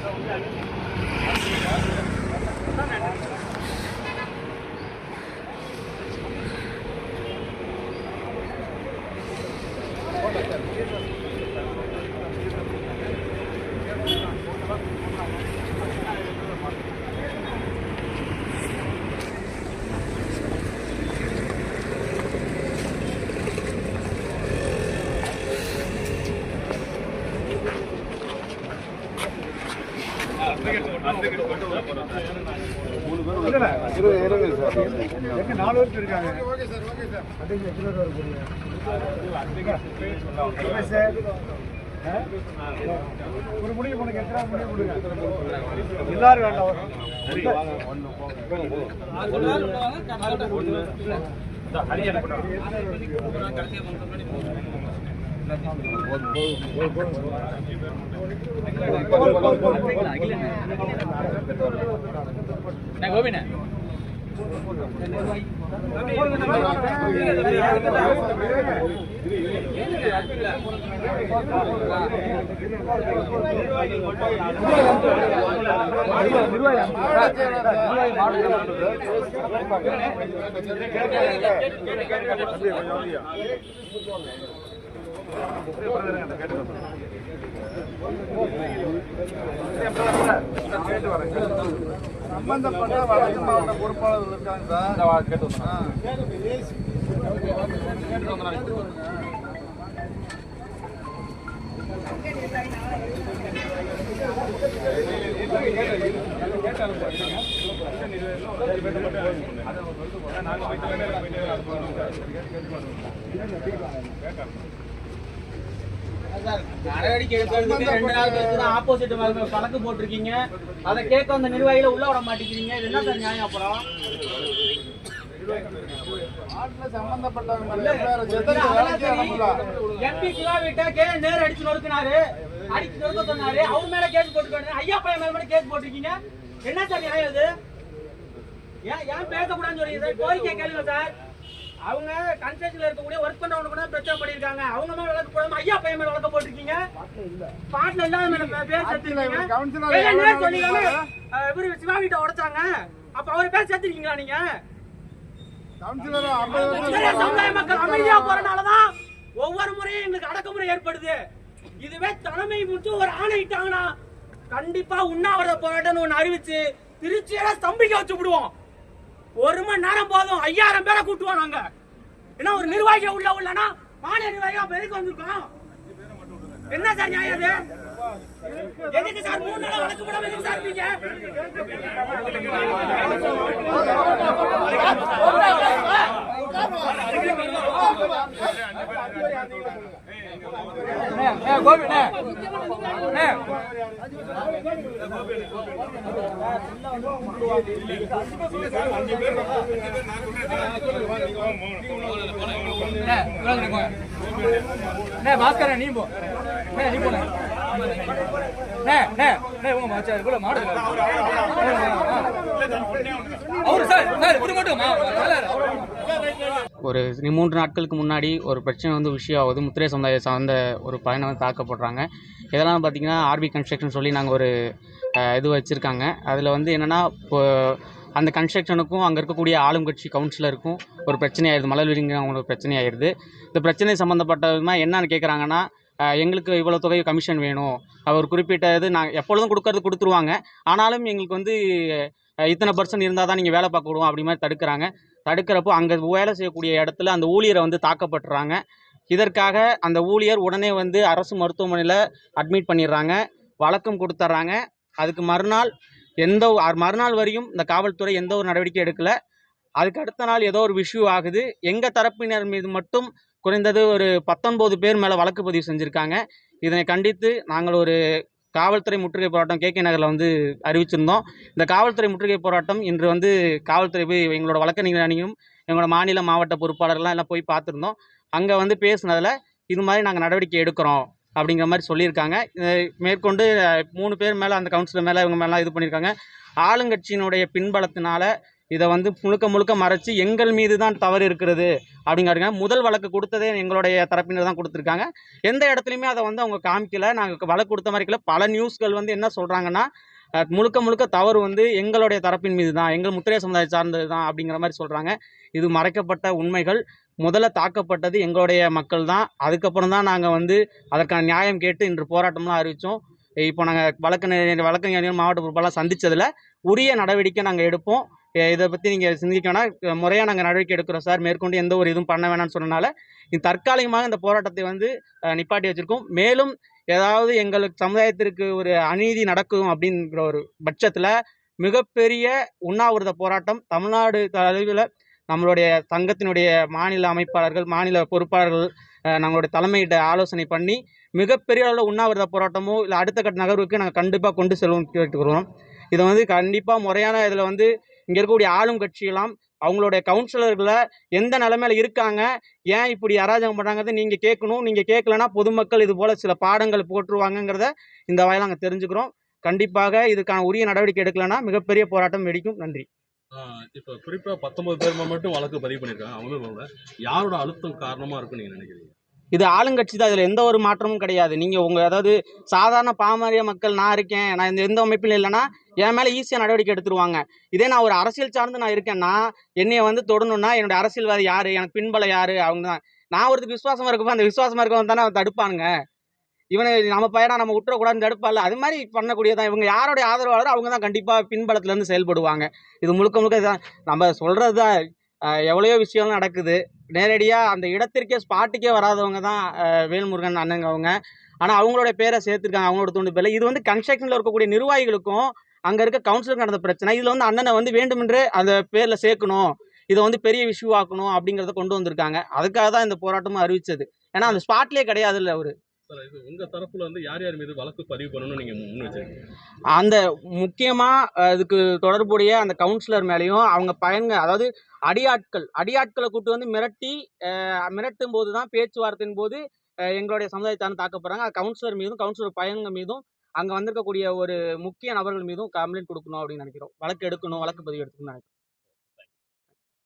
Thank you. நாலு பேர் இருக்காங்க. ஒரு முடிவு பண்ணுங்க எத்தனை முடிவு பண்ணுங்க எல்லாரும் வேண்டாம் கோபிண்ணே சம்பந்தப்பட்ட வடக்கு மாவட்ட பொறுப்பாளர்கள் இருக்காங்க சார் ஆப்போசிட் வழக்கு போட்டிருக்கீங்க அதை கேட்க வந்த நிர்வாகிகளை உள்ள விட மாட்டேங்கிறீங்க இது என்ன சார் நியாயம் அப்புறம் நாட்டுல சம்பந்தப்பட்டவங்க நிறைய பேர் எம்பி சிவா கே நேர் அடிச்சு நொறுக்குனாரு அடிச்சு நொறுக்க சொன்னாரு அவர் மேல கேஸ் போட்டுக்காரு ஐயா பையன் மேல மட்டும் கேஸ் போட்டிருக்கீங்க என்ன சார் நியாயம் இது? ஏன் ஏன் பேசக்கூடாதுன்னு சொல்றீங்க சார்? கோரிக்கை கேளுங்க சார். அவங்க கன்ஸ்ட்ரக்ஷன்ல இருக்கக்கூடிய ஒர்க் பண்றவங்க கூட பிரச்சனை பண்ணிருக்காங்க அவங்க மேல வழக்கு போடாம ஐயா பையன் மேல வழக்கு போட்டிருக்கீங்க? ஸ்பாட்ல இல்லாத மேல பேர் சேர்த்துருக்கீங்க. சொன்னீங்க? இவரு சிவா வீட்டை உடைச்சாங்க. அப்ப அவர் பேர் சேர்த்திருக்கீங்களா நீங்க? சமுதாய மக்கள் அமைதியா போறனாலதான் ஒவ்வொரு முறையும் எங்களுக்கு அடக்குமுறை ஏற்படுது. இதுவே தலைமை மட்டும் ஒரு ஆணையிட்டாங்கன்னா கண்டிப்பா உண்ணாவிரத போராட்டம்னு ஒண்ணு அறிவிச்சு திருச்சியில ஸ்தம்பிக்க வச்சு விடுவோம். ஒரு மணி நேரம் போதும் ஐயாயிரம் பேரை கூட்டுவோம் நாங்க. என்ன ஒரு நிர்வாகியா உள்ள உள்ளனா மாநில நிர்வாகியா பெருக்கு வந்திருக்கோம்? என்ன சார் நியாயம் அது? எதுக்கு சார் மூணு நாள் வழக்கு போடாம எதுக்கு சார் இருப்பீங்க போ நீ போ நீ போன ஒரு மூன்று நாட்களுக்கு முன்னாடி ஒரு பிரச்சனை வந்து விஷயம் ஆகுது முத்திரை சமுதாய சார்ந்த ஒரு பயணம் வந்து தாக்கப்படுறாங்க. இதெல்லாம் பார்த்தீங்கன்னா ஆர்பி கன்ஸ்ட்ரக்ஷன் சொல்லி நாங்கள் ஒரு இது வச்சுருக்காங்க. அதில் வந்து என்னென்னா இப்போ அந்த கன்ஸ்ட்ரக்ஷனுக்கும் அங்கே இருக்கக்கூடிய ஆளும் கட்சி கவுன்சிலருக்கும் ஒரு பிரச்சனை ஆயிடுது. மலர்விரிங்க அவங்களுக்கு பிரச்சனை ஆயிடுது. இந்த பிரச்சனை சம்மந்தப்பட்டதுமா என்னன்னு கேட்குறாங்கன்னா எங்களுக்கு இவ்வளோ தொகை கமிஷன் வேணும். அவர் குறிப்பிட்ட இது நாங்கள் எப்பொழுதும் கொடுக்கறது கொடுத்துருவாங்க. ஆனாலும் எங்களுக்கு வந்து இத்தனை பர்சன்ட் இருந்தால் தான் நீங்கள் வேலை பார்க்க விடுவோம் அப்படி மாதிரி தடுக்கிறாங்க. தடுக்கிறப்போ அங்கே வேலை செய்யக்கூடிய இடத்துல அந்த ஊழியரை வந்து தாக்கப்படுறாங்க இதற்காக அந்த ஊழியர் உடனே வந்து அரசு மருத்துவமனையில் அட்மிட் பண்ணிடுறாங்க. வழக்கம் கொடுத்துட்றாங்க. அதுக்கு மறுநாள் எந்த மறுநாள் வரையும் இந்த காவல்துறை எந்த ஒரு நடவடிக்கை எடுக்கலை. அதுக்கு அடுத்த நாள் ஏதோ ஒரு விஷயம் ஆகுது. எங்கள் தரப்பினர் மீது மட்டும் குறைந்தது ஒரு பத்தொன்பது பேர் மேலே வழக்கு பதிவு செஞ்சுருக்காங்க. இதனை கண்டித்து நாங்கள் ஒரு காவல்துறை முற்றுகை போராட்டம் கே கே நகரில் வந்து அறிவிச்சிருந்தோம். இந்த காவல்துறை முற்றுகை போராட்டம் இன்று வந்து காவல்துறை போய் எங்களோட வழக்கறிஞர் அணியும் எங்களோட மாநில மாவட்ட பொறுப்பாளர்லாம் எல்லாம் போய் பார்த்துருந்தோம். அங்கே வந்து பேசுனதில் இது மாதிரி நாங்கள் நடவடிக்கை எடுக்கிறோம். அப்படிங்கிற மாதிரி சொல்லியிருக்காங்க. இதை மேற்கொண்டு மூணு பேர் மேலே அந்த கவுன்சிலர் மேலே இவங்க மேலாம் இது பண்ணியிருக்காங்க. ஆளுங்கட்சியினுடைய பின்பலத்தினால இதை வந்து முழுக்க முழுக்க மறைச்சு எங்கள் மீது தான் தவறு இருக்கிறது அப்படிங்கிறாங்க முதல் வழக்கு கொடுத்ததே எங்களுடைய தரப்பினர் தான் கொடுத்துருக்காங்க. எந்த இடத்துலையுமே அதை வந்து அவங்க காமிக்கல. நாங்கள் வழக்கு கொடுத்த மாதிரி இருக்கல. பல நியூஸ்கள் வந்து என்ன சொல்கிறாங்கன்னா முழுக்க முழுக்க தவறு வந்து எங்களுடைய தரப்பின் மீது தான் எங்கள் முத்திரைய சமுதாயம் சார்ந்தது தான் அப்படிங்கிற மாதிரி சொல்கிறாங்க இது மறைக்கப்பட்ட உண்மைகள். முதல்ல தாக்கப்பட்டது எங்களுடைய மக்கள் தான் அதுக்கப்புறம் தான் நாங்கள் வந்து அதற்கான நியாயம் கேட்டு இன்று போராட்டம்லாம் அறிவித்தோம் இப்போ நாங்கள் வழக்கு வழக்கறிஞர்கள் மாவட்ட பொறுப்பெல்லாம் சந்தித்ததில் உரிய நடவடிக்கை நாங்கள் எடுப்போம். இதை பற்றி நீங்கள் சிந்திக்க வேணாம். முறையாக நாங்கள் நடவடிக்கை எடுக்கிறோம் சார். மேற்கொண்டு எந்த ஒரு இதுவும் பண்ண வேணாம்னு சொன்னனால இது தற்காலிகமாக இந்த போராட்டத்தை வந்து நிப்பாட்டி வச்சுருக்கோம். மேலும் ஏதாவது எங்களுக்கு சமுதாயத்திற்கு ஒரு அநீதி நடக்கும் அப்படிங்கிற ஒரு பட்சத்தில் மிகப்பெரிய உண்ணாவிரத போராட்டம் தமிழ்நாடு அளவில் நம்மளுடைய சங்கத்தினுடைய மாநில அமைப்பாளர்கள் மாநில பொறுப்பாளர்கள் நம்மளுடைய தலைமையிட்ட ஆலோசனை பண்ணி மிகப்பெரிய அளவில் உண்ணாவிரத போராட்டமோ இல்லை அடுத்த கட்ட நகர்வுக்கு நாங்கள் கண்டிப்பாக கொண்டு செல்வோம் கேட்டுக்கிறோம் இதை வந்து கண்டிப்பாக முறையான இதில் வந்து இங்கே இருக்கக்கூடிய ஆளும் கட்சியெல்லாம் அவங்களுடைய கவுன்சிலர்களை எந்த நிலைமையில இருக்காங்க ஏன் இப்படி அராஜகம் பண்ணுறாங்கிறத நீங்கள் கேட்கணும். நீங்கள் கேட்கலன்னா பொதுமக்கள் இது போல் சில பாடங்கள் போட்டுருவாங்கங்கிறத இந்த வகையில் நாங்கள் தெரிஞ்சுக்கிறோம். கண்டிப்பாக இதுக்கான உரிய நடவடிக்கை எடுக்கலைன்னா மிகப்பெரிய போராட்டம் வெடிக்கும். நன்றி. இப்போ குறிப்பாக பத்தொன்பது பேர் மட்டும் வழக்கு பதிவு பண்ணியிருக்காங்க. அவங்க மேல யாரோட அழுத்தம் காரணமாக இருக்குன்னு நீங்கள் நினைக்கிறீங்க? இது ஆளுங்கட்சி தான். இதில் எந்த ஒரு மாற்றமும் கிடையாது. நீங்கள் உங்கள் அதாவது சாதாரண பாமரிய மக்கள் நான் இருக்கேன். நான் இந்த எந்த அமைப்பிலும் இல்லைன்னா என் மேலே ஈஸியாக நடவடிக்கை எடுத்துருவாங்க. இதே நான் ஒரு அரசியல் சார்ந்து நான் இருக்கேன்னா என்னையை வந்து தொடணும்னா என்னுடைய அரசியல்வாதி யார்? எனக்கு பின்பல யார்? அவங்க தான். நான் ஒருத்தருக்கு விசுவாசமாக இருக்கப்போ அந்த விசுவாசமாக இருக்கவன் தானே அவன் தடுப்பானுங்க. இவனை நம்ம பையனா நம்ம விட்டுறக்கூடாதுன்னு தடுப்பால அது மாதிரி பண்ணக்கூடியதான் இவங்க யாருடைய ஆதரவாளர் அவங்க தான் கண்டிப்பாக பின்பலத்துலேருந்து செயல்படுவாங்க. இது முழுக்க முழுக்க இதுதான். நம்ம சொல்கிறது தான் எவ்வளையோ விஷயம் நடக்குது. நேரடியாக அந்த இடத்திற்கே ஸ்பாட்டுக்கே வராதவங்க தான் வேல்முருகன் அண்ணங்க அவங்க. ஆனால் அவங்களோட பேரை சேர்த்துருக்காங்க அவங்களோட தூண்டு பேரில். இது வந்து கன்ஸ்ட்ரக்ஷனில் இருக்கக்கூடிய நிர்வாகிகளுக்கும் அங்கே இருக்க கவுன்சிலருக்கு நடந்த பிரச்சனை. இதில் வந்து அண்ணனை வந்து வேண்டுமென்றே அந்த பேரில் சேர்க்கணும். இதை வந்து பெரிய இஷ்யூ ஆக்கணும் அப்படிங்கிறத கொண்டு வந்திருக்காங்க. அதுக்காக தான் இந்த போராட்டமும் அறிவித்தது ஏன்னா அந்த ஸ்பாட்லேயே கிடையாது இல்லை அவர். உங்க தரப்புல வந்து யார் யார் மீது வழக்கு பதிவு பண்ணணும்னு அந்த முக்கியமாக அதுக்கு தொடர்புடைய அந்த கவுன்சிலர் மேலேயும் அவங்க பயங்க அதாவது அடியாட்கள் அடியாட்களை கூட்டு வந்து மிரட்டி மிரட்டும் போது தான் பேச்சுவார்த்தையின் போது எங்களுடைய சமுதாயத்தான தாக்கப்படுறாங்க அது கவுன்சிலர் மீதும் கவுன்சிலர் பயன்கள் மீதும் அங்கே வந்திருக்கக்கூடிய ஒரு முக்கிய நபர்கள் மீதும் கம்ப்ளைண்ட் கொடுக்கணும் அப்படின்னு நினைக்கிறோம். வழக்கு எடுக்கணும் வழக்கு பதிவு எடுக்கணும்னு நினைக்கிறோம்.